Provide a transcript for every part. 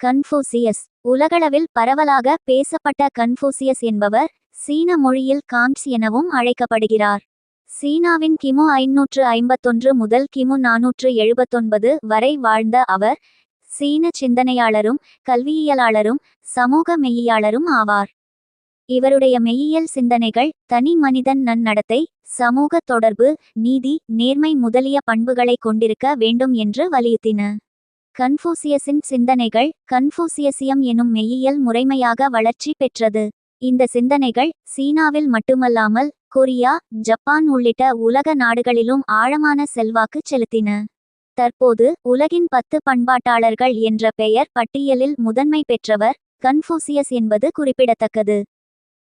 Confucius உலகளவில் பரவலாக பேசப்பட்ட கன்ஃபூசியஸ் என்பவர் சீன மொழியில் காங்ஸ் எனவும் அழைக்கப்படுகிறார். சீனாவின் கிமு ஐநூற்று ஐம்பத்தொன்று முதல் கிமு நானூற்று எழுபத்தொன்பது வரை வாழ்ந்த அவர் சீன சிந்தனையாளரும் கல்வியியலாளரும் சமூக மெய்யியாளரும் ஆவார். இவருடைய மெய்யியல் சிந்தனைகள் தனி மனிதன் நன்னடத்தை சமூக தொடர்பு நீதி நேர்மை முதலிய பண்புகளை கொண்டிருக்க வேண்டும் என்று வலியுறுத்தின. கன்ஃபூசியஸின் சிந்தனைகள் கன்ஃபூசியசியம் எனும் மெய்யியல் முறைமையாக வளர்ச்சி பெற்றது. இந்த சிந்தனைகள் சீனாவில் மட்டுமல்லாமல் கொரியா ஜப்பான் உள்ளிட்ட உலக நாடுகளிலும் ஆழமான செல்வாக்கு செலுத்தின. தற்போது உலகின் பத்து பண்பாட்டாளர்கள் என்ற பெயர் பட்டியலில் முதன்மை பெற்றவர் கன்ஃபூசியஸ் என்பது குறிப்பிடத்தக்கது.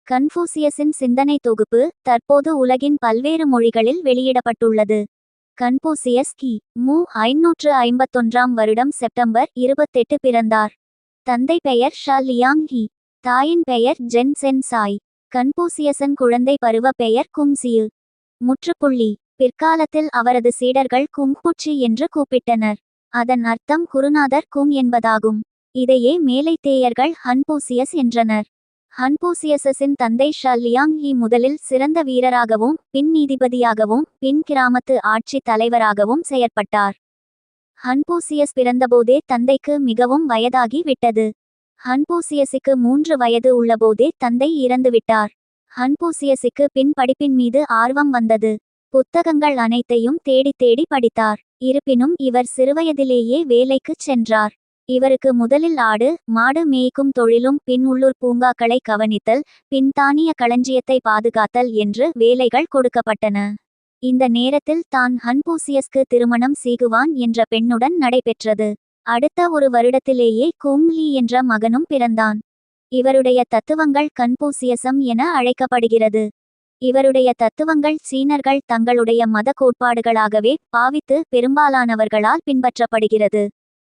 கன்ஃபூசியஸின் சிந்தனை தொகுப்பு தற்போது உலகின் பல்வேறு மொழிகளில் வெளியிடப்பட்டுள்ளது. கன்பூசியஸ் கி. மு. ஐநூற்று ஐம்பத்தொன்றாம் வருடம் செப்டம்பர் இருபத்தெட்டு பிறந்தார். தந்தை பெயர் ஷா லியாங் ஹி தாயின் பெயர் ஜென் சென் சாய். கன்பூசியசன் குழந்தை பருவ பெயர் கும்சியு முற்றுப்புள்ளி. பிற்காலத்தில் அவரது சீடர்கள் கும்புச்சி என்று கூப்பிட்டனர். அதன் அர்த்தம் குருநாதர் குங் என்பதாகும். இதையே மேலைத்தேயர்கள் ஹன்பூசியஸ் என்றனர். ஹன்பூசியசஸின் தந்தை ஷா லியாங் ஹி முதலில் சிறந்த வீரராகவும் பின் நீதிபதியாகவும் பின் கிராமத்து ஆட்சி தலைவராகவும் செயற்பட்டார். ஹன்பூசியஸ் பிறந்தபோதே தந்தைக்கு மிகவும் வயதாகி விட்டது. ஹன்பூசியஸுக்கு மூன்று வயது உள்ளபோதே தந்தை இறந்துவிட்டார் ஹன்பூசியஸுக்கு பின் படிப்பின் மீது ஆர்வம் வந்தது. புத்தகங்கள் அனைத்தையும் தேடி தேடி படித்தார். இருப்பினும் இவர் சிறுவயதிலேயே வேலைக்குச் சென்றார். இவருக்கு முதலில் ஆடு மாடு மேய்க்கும் தொழிலும் பின் உள்ளூர் பூங்காக்களை கவனித்தல் பின் தானிய களஞ்சியத்தை பாதுகாத்தல் என்று வேலைகள் கொடுக்கப்பட்டன. இந்த நேரத்தில் தான் ஹன்பூசியஸ்க்கு திருமணம் சீகுவான் என்ற பெண்ணுடன் நடைபெற்றது. அடுத்த ஒரு வருடத்திலேயே கும்லி என்ற மகனும் பிறந்தான். இவருடைய தத்துவங்கள் கன்பூசியசம் என அழைக்கப்படுகிறது. இவருடைய தத்துவங்கள் சீனர்கள் தங்களுடைய மத கோட்பாடுகளாகவே பாவித்து பெரும்பாலானவர்களால் பின்பற்றப்படுகிறது.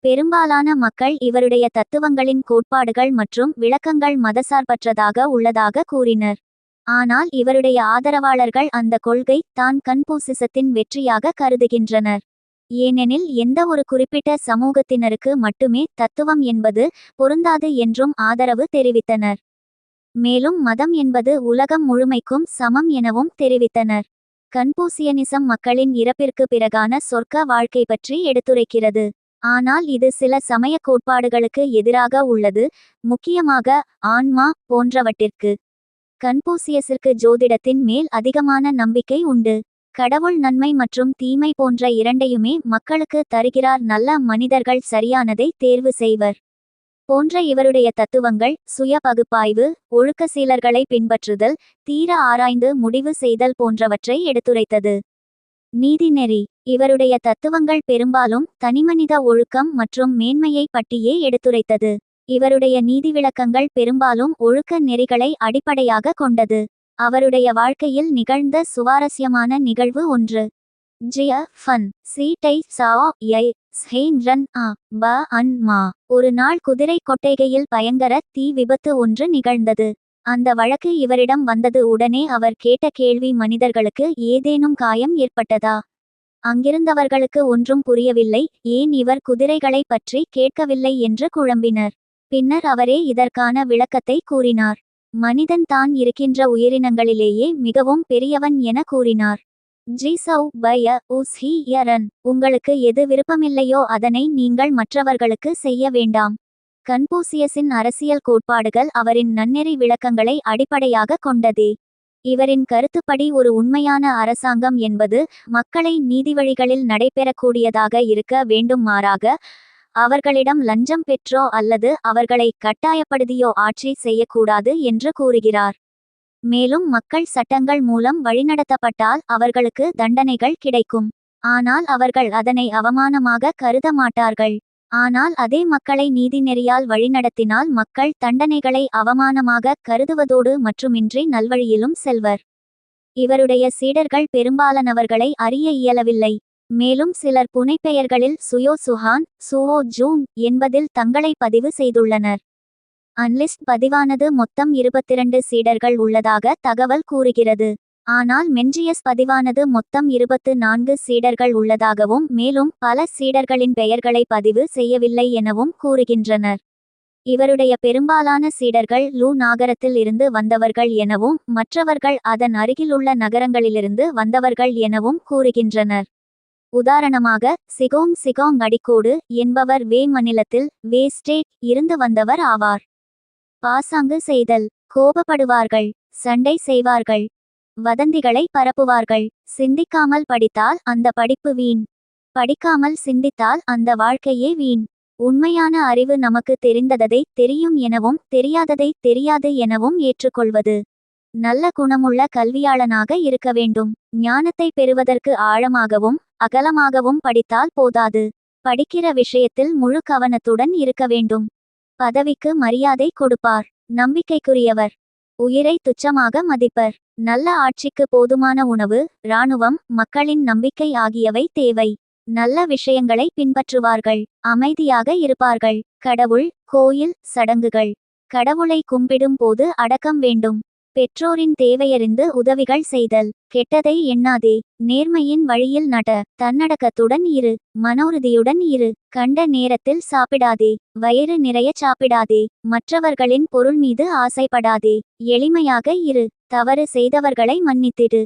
பெரும்பாலான மக்கள் இவருடைய தத்துவங்களின் கோட்பாடுகள் மற்றும் விளக்கங்கள் மதசார்பற்றதாக உள்ளதாக கூறினர். ஆனால் இவருடைய ஆதரவாளர்கள் அந்த கொள்கை தான் கன்பூசிசத்தின் வெற்றியாக கருதுகின்றனர். ஏனெனில் எந்த ஒரு குறிப்பிட்ட சமூகத்தினருக்கு மட்டுமே தத்துவம் என்பது பொருந்தாது என்றும் ஆதரவு தெரிவித்தனர். மேலும் மதம் என்பது உலகம் முழுமைக்கும் சமம் எனவும் தெரிவித்தனர். கன்பூசியனிசம் மக்களின் இறப்பிற்கு பிறகான சொர்க்க வாழ்க்கை பற்றி எடுத்துரைக்கிறது. ஆனால் இது சில சமய கோட்பாடுகளுக்கு எதிராக உள்ளது முக்கியமாக ஆன்மா போன்றவற்றிற்கு. கன்பூசியஸிற்கு ஜோதிடத்தின் மேல் அதிகமான நம்பிக்கை உண்டு. கடவுள் நன்மை மற்றும் தீமை போன்ற இரண்டையுமே மக்களுக்கு தருகிறார் நல்ல மனிதர்கள் சரியானதை தேர்வு செய்வர். போன்ற இவருடைய தத்துவங்கள் சுய பகுப்பாய்வு ஒழுக்க சீலர்களை பின்பற்றுதல் தீர ஆராய்ந்து முடிவு செய்தல் போன்றவற்றை எடுத்துரைத்தது. நீதிநெறி இவருடைய தத்துவங்கள் பெரும்பாலும் தனிமனித ஒழுக்கம் மற்றும் மேன்மையை பட்டியே எடுத்துரைத்தது. இவருடைய நீதி விளக்கங்கள் பெரும்பாலும் ஒழுக்க நெறிகளை அடிப்படையாக கொண்டது. அவருடைய வாழ்க்கையில் நிகழ்ந்த சுவாரஸ்யமான நிகழ்வு ஒன்று. ஜிய ஃபன் சீட்டை சா யை ரன் ஆ ப அன் மா. ஒரு நாள் குதிரை கொட்டைகையில் பயங்கர தீ விபத்து ஒன்று நிகழ்ந்தது. அந்த வழக்கு இவரிடம் வந்தது உடனே அவர் கேட்ட கேள்வி மனிதர்களுக்கு ஏதேனும் காயம் ஏற்பட்டதா? அங்கிருந்தவர்களுக்கு ஒன்றும் புரியவில்லை ஏன் இவர் குதிரைகளை பற்றி கேட்கவில்லை என்று குழம்பினர். பின்னர் அவரே இதற்கான விளக்கத்தை கூறினார். மனிதன் தான் இருக்கின்ற உயிரினங்களிலேயே மிகவும் பெரியவன் என கூறினார். ஜிசௌ பய உஸ் ஹி யரன் உங்களுக்கு எது விருப்பமில்லையோ அதனை நீங்கள் மற்றவர்களுக்கு செய்ய வேண்டாம். கன்பூசியஸின் அரசியல் கோட்பாடுகள் அவரின் நன்னெறி விளக்கங்களை அடிப்படையாக கொண்டதே. இவரின் கருத்துப்படி ஒரு உண்மையான அரசாங்கம் என்பது மக்களை நீதிவழிகளில் நடைபெறக்கூடியதாக இருக்க வேண்டும் மாறாக அவர்களிடம் லஞ்சம் பெற்றோ அல்லது அவர்களை கட்டாயப்படுத்தியோ ஆட்சி செய்யக்கூடாது என்று கூறுகிறார். மேலும் மக்கள் சட்டங்கள் மூலம் வழிநடத்தப்பட்டால் அவர்களுக்கு தண்டனைகள் கிடைக்கும். ஆனால் அவர்கள் அதனை அவமானமாக கருத மாட்டார்கள். ஆனால் அதே மக்களை நீதிநெறியால் வழிநடத்தினால் மக்கள் தண்டனைகளை அவமானமாக கருதுவதோடு மட்டுமின்றி நல்வழியிலும் செல்வர். இவருடைய சீடர்கள் பெரும்பாலானவர்களை அறிய இயலவில்லை. மேலும் சிலர் புனைப்பெயர்களில் சுயோ சுஹான் சுவோ ஜூங் என்பதில் தங்களை பதிவு செய்துள்ளனர். அன்லிஸ்ட் பதிவானது மொத்தம் இருபத்திரண்டு சீடர்கள் உள்ளதாக தகவல் கூறுகிறது. ஆனால் மென்ஜியஸ் பதிவானது மொத்தம் இருபத்து நான்கு சீடர்கள் உள்ளதாகவும் மேலும் பல சீடர்களின் பெயர்களை பதிவு செய்யவில்லை எனவும் கூறுகின்றனர். இவருடைய பெரும்பாலான சீடர்கள் லூ நாகரத்தில் இருந்து வந்தவர்கள் எனவும் மற்றவர்கள் அதன் அருகிலுள்ள நகரங்களிலிருந்து வந்தவர்கள் எனவும் கூறுகின்றனர். உதாரணமாக சிகோங் சிகோங் அடிக்கோடு என்பவர் வே மாநிலத்தில் வே ஸ்டேட் இருந்து வந்தவர் ஆவார். பாசாங்கு செய்தல் கோபப்படுவார்கள் சண்டை செய்வார்கள் வதந்திகளை பரப்புவார்கள். சிந்திக்காமல் படித்தால் அந்த படிப்பு வீண். படிக்காமல் சிந்தித்தால் அந்த வாழ்க்கையே வீண். உண்மையான அறிவு நமக்கு தெரிந்ததை தெரியும் எனவும் தெரியாததை தெரியாது எனவும் ஏற்றுக்கொள்வது. நல்ல குணமுள்ள கல்வியாளனாக இருக்க வேண்டும். ஞானத்தை பெறுவதற்கு ஆழமாகவும் அகலமாகவும் படித்தால் போதாது. படிக்கிற விஷயத்தில் முழு கவனத்துடன் இருக்க வேண்டும். பதவிக்கு மரியாதை கொடுப்பார். நம்பிக்கைக்குரியவர். உயிரை துச்சமாக மதிப்பர். நல்ல ஆட்சிக்கு போதுமான உணவு இராணுவம் மக்களின் நம்பிக்கை ஆகியவை தேவை. நல்ல விஷயங்களை பின்பற்றுவார்கள். அமைதியாக இருப்பார்கள். கடவுள் கோயில் சடங்குகள். கடவுளை கும்பிடும் போது அடக்கம் வேண்டும். பெற்றோரின் தேவையறிந்து உதவிகள் செய்தல். கெட்டதை எண்ணாதே. நேர்மையின் வழியில் நட. தன்னடக்கத்துடன் இரு. மனோருதியுடன் இரு. கண்ட நேரத்தில் சாப்பிடாதே. வயிறு நிறைய சாப்பிடாதே. மற்றவர்களின் பொருள் மீது ஆசைப்படாதே. எளிமையாக இரு. தவறு செய்தவர்களை மன்னித்திடு.